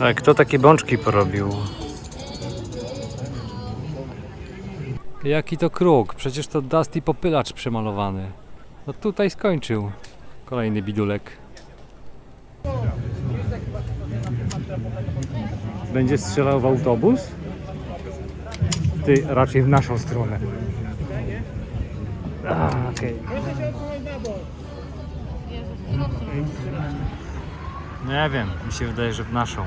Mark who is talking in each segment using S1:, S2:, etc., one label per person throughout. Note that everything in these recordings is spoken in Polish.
S1: Ale kto takie bączki porobił? Jaki to kruk? Przecież to Dusty Popylacz przemalowany. No tutaj skończył. Kolejny bidulek. Będzie strzelał w autobus? Ty raczej w naszą stronę. A, okej. Nie wiem, mi się wydaje, że w naszą.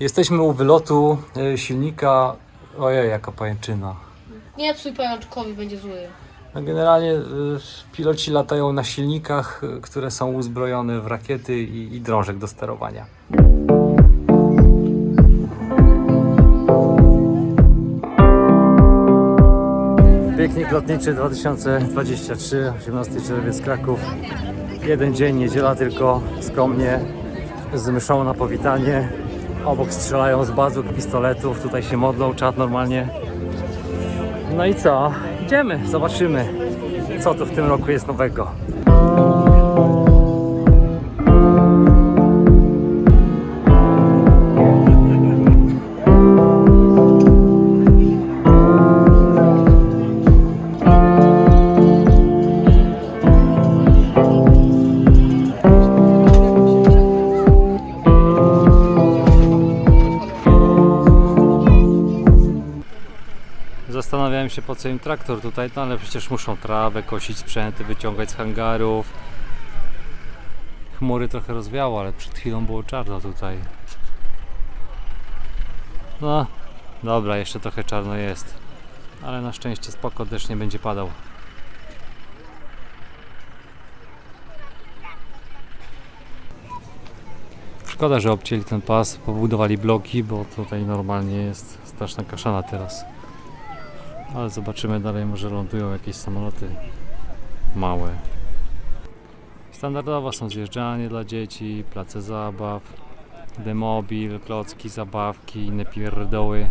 S1: Jesteśmy u wylotu e, silnika. Ojej, jaka pajęczyna.
S2: Nie psuj pajączkowi, będzie zły.
S1: No generalnie y, piloci latają na silnikach, y, które są uzbrojone w rakiety i, i drążek do sterowania. Piknik lotniczy 2023, 18 czerwiec Kraków. Jeden dzień, niedziela tylko, skromnie, z myszą na powitanie. Obok strzelają z bazuk, pistoletów, tutaj się modlą, czat normalnie. No i co? Idziemy, zobaczymy, co tu w tym roku jest nowego. Się po co im traktor tutaj, no ale przecież muszą trawę kosić, sprzęty wyciągać z hangarów. Chmury trochę rozwiało, ale przed chwilą było czarno tutaj. No, dobra, jeszcze trochę czarno jest. Ale na szczęście spoko, deszcz nie będzie padał. Szkoda, że obcięli ten pas, pobudowali bloki, bo tutaj normalnie jest straszna kaszana teraz. Ale zobaczymy dalej, może lądują jakieś samoloty małe. Standardowo są zjeżdżalnie dla dzieci, place zabaw, demobil, klocki, zabawki, inne pierdoły.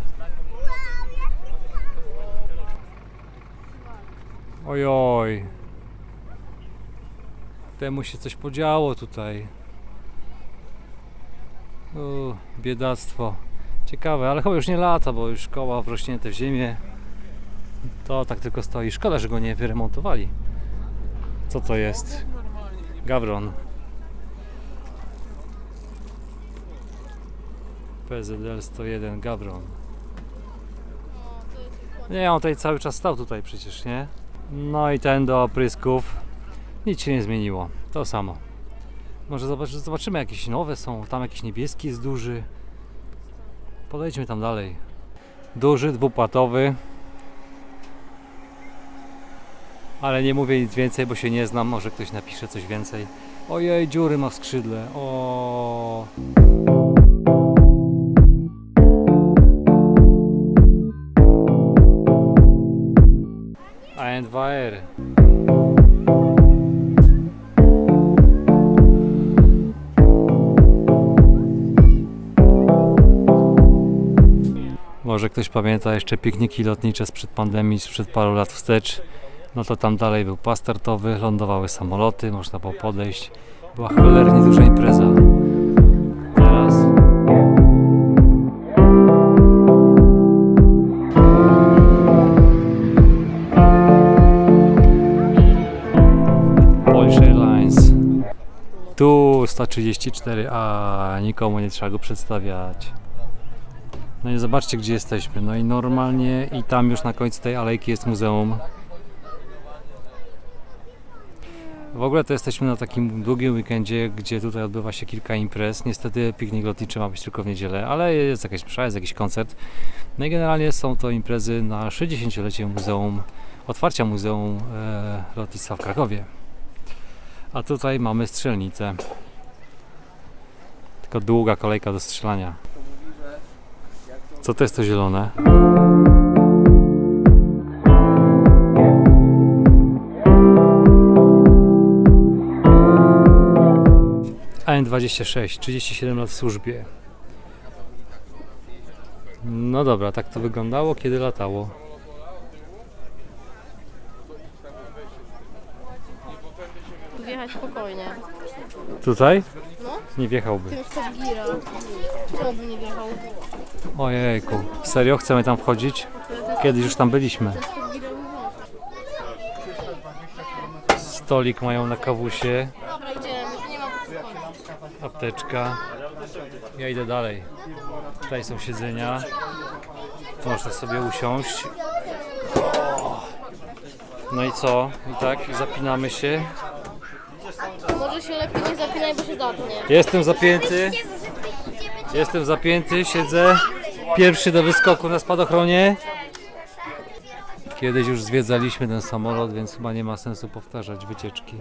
S1: Ojoj. Temu się coś podziało tutaj. Biedactwo. Ciekawe, ale chyba już nie lata, bo już koła wrośnięte w ziemię. To tak tylko stoi. Szkoda, że go nie wyremontowali. Co to jest? Gawron. PZL 101 Gawron. Nie, on tutaj cały czas stał tutaj przecież, nie? No i ten do oprysków. Nic się nie zmieniło. To samo. Może zobacz, zobaczymy jakieś nowe są. Tam jakiś niebieski jest duży. Podejdźmy tam dalej. Duży, dwupłatowy. Ale nie mówię nic więcej, bo się nie znam. Może ktoś napisze coś więcej. Ojej, dziury ma skrzydle. O. AN2R. Może ktoś pamięta jeszcze pikniki lotnicze sprzed pandemii, sprzed paru lat wstecz. No to tam dalej był pas startowy, lądowały samoloty, można było podejść. Była cholernie duża impreza. Teraz Polish Airlines. Tu 134, a nikomu nie trzeba go przedstawiać. No i zobaczcie gdzie jesteśmy. No i normalnie i tam już na końcu tej alejki jest muzeum W ogóle to jesteśmy na takim długim weekendzie, gdzie tutaj odbywa się kilka imprez. Niestety piknik lotniczy ma być tylko w niedzielę, ale jest jakaś msza, jest jakiś koncert. No i generalnie są to imprezy na 60-lecie muzeum, otwarcia Muzeum e, Lotnictwa w Krakowie. A tutaj mamy strzelnicę. Tylko długa kolejka do strzelania. Co to jest to zielone? AN26, 37 lat w służbie. No dobra, tak to wyglądało, kiedy latało.
S2: Wjechać spokojnie.
S1: Tutaj?
S2: No.
S1: Nie wjechałby.
S2: Tym stop gira. Czemu by nie wjechał?
S1: Ojejku, serio? Chcemy tam wchodzić? Kiedyś już tam byliśmy. Stolik mają na kawusie,
S2: Dobra, idziemy. Nie ma po co chodzić.
S1: Apteczka. Ja idę dalej. Tutaj są siedzenia. Można sobie usiąść. No i co? I tak zapinamy się.
S2: Może się lepiej nie zapinaj, bo się zatnie.
S1: Jestem zapięty. Jestem zapięty, siedzę. Pierwszy do wyskoku na spadochronie. Kiedyś już zwiedzaliśmy ten samolot, więc chyba nie ma sensu powtarzać wycieczki.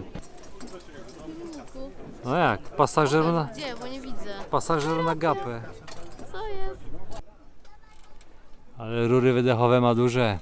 S1: No jak? Pasażer na,
S2: Gdzie? Bo nie widzę.
S1: pasażer na gapę.
S2: Co jest?
S1: Ale rury wydechowe ma duże.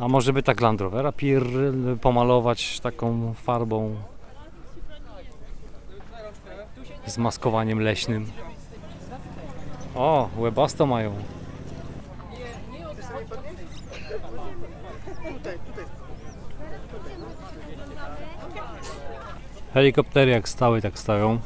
S1: A może by tak Land Rovera pir pomalować taką farbą z maskowaniem leśnym. O, webasto mają. Helikoptery jak stały, tak stoją.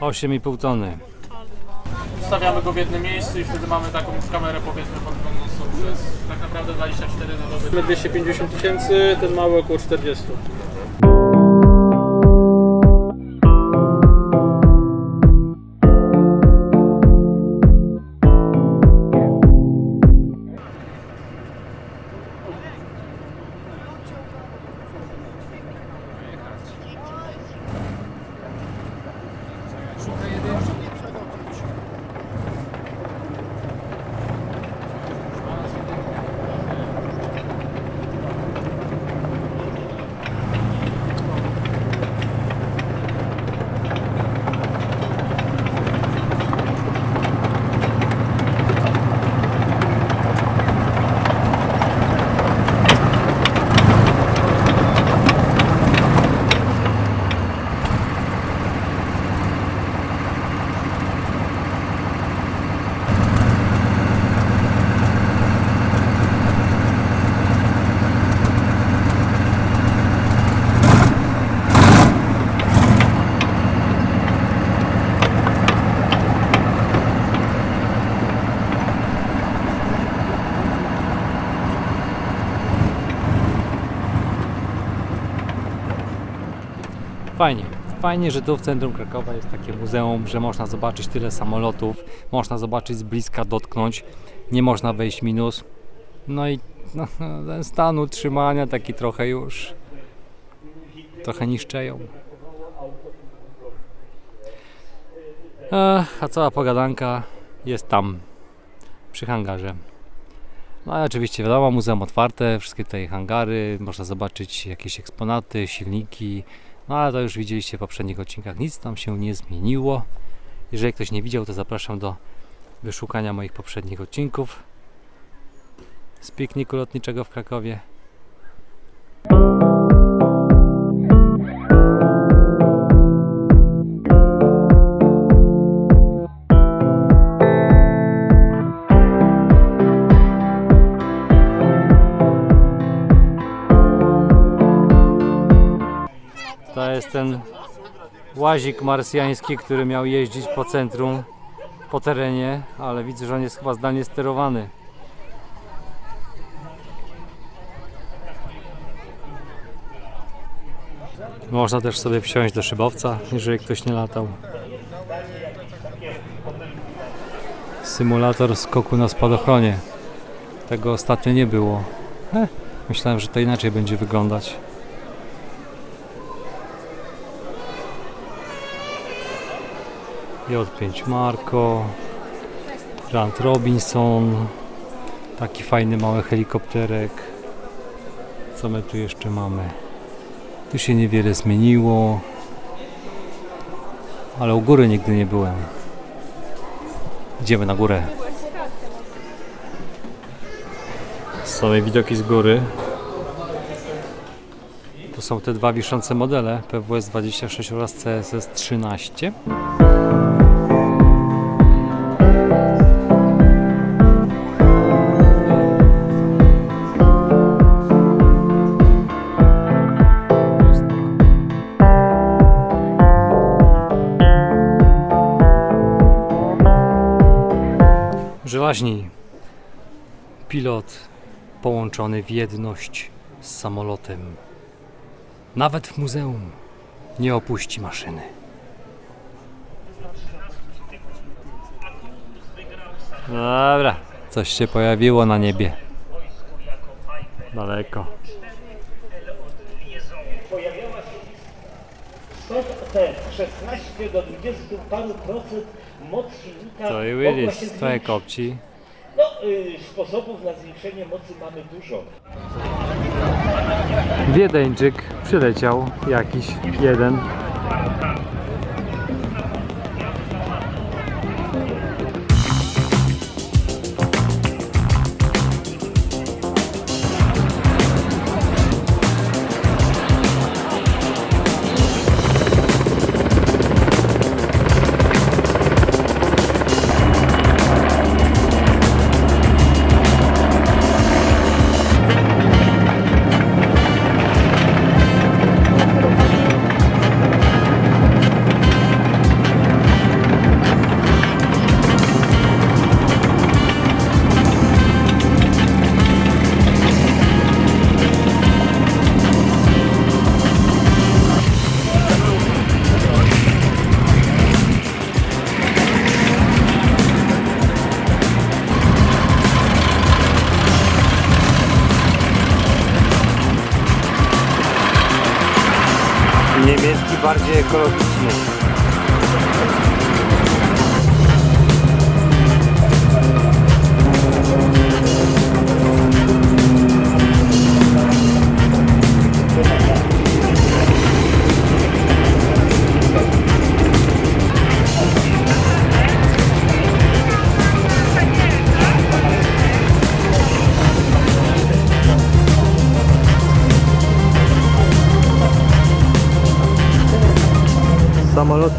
S1: 8,5 tony.
S3: Stawiamy go w jednym miejscu i wtedy mamy taką kamerę powiedzmy podglądną sukces. Tak naprawdę 24 na dobę. 250 tysięcy, ten mały około 40. 000.
S1: Fajnie. Fajnie, że tu w centrum Krakowa jest takie muzeum, że można zobaczyć tyle samolotów, można zobaczyć z bliska, dotknąć, nie można wejść minus. No i no, ten stan utrzymania taki trochę już trochę niszczeją. Ech, a cała pogadanka jest tam, przy hangarze. No i oczywiście wiadomo, muzeum otwarte, wszystkie tutaj hangary, można zobaczyć jakieś eksponaty, silniki, no ale to już widzieliście w poprzednich odcinkach, nic tam się nie zmieniło. Jeżeli ktoś nie widział, to zapraszam do wyszukania moich poprzednich odcinków z pikniku lotniczego w Krakowie. Jest ten łazik marsjański, który miał jeździć po centrum, po terenie, ale widzę, że on jest chyba zdalnie sterowany. Można też sobie wsiąść do szybowca, jeżeli ktoś nie latał. Symulator skoku na spadochronie. Tego ostatnio nie było. Myślałem, że to inaczej będzie wyglądać. J5 Marco, Grant Robinson, taki fajny mały helikopterek. Co my tu jeszcze mamy? Tu się niewiele zmieniło, ale u góry nigdy nie byłem. Idziemy na górę. Same widoki z góry. To są te dwa wiszące modele PWS 26 oraz CSS 13. Żelaźni. Pilot połączony w jedność z samolotem. Nawet w muzeum nie opuści maszyny. Dobra, coś się pojawiło na niebie. Daleko.
S4: Te 16 do 20 paru procent moc silnika
S1: To i
S4: mogła
S1: widzisz,
S4: się zwiększyć.
S1: kopci.
S4: No, y, sposobów na zwiększenie mocy mamy dużo.
S1: Wiedeńczyk przyleciał jakiś jeden.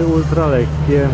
S1: Ultralekkie.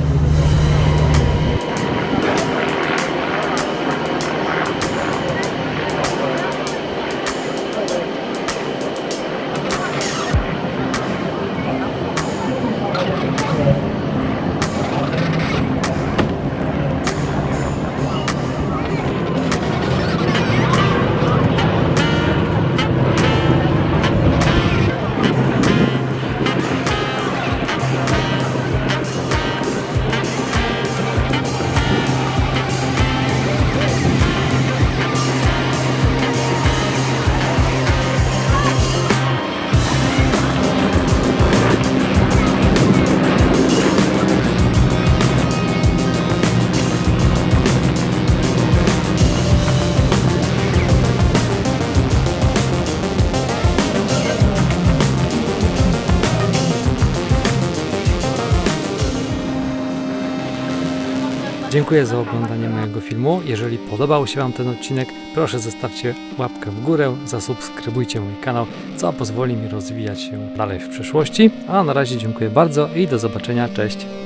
S1: Dziękuję za oglądanie mojego filmu. Jeżeli podobał się Wam ten odcinek, proszę zostawcie łapkę w górę, zasubskrybujcie mój kanał, co pozwoli mi rozwijać się dalej w przyszłości. A na razie dziękuję bardzo i do zobaczenia. Cześć!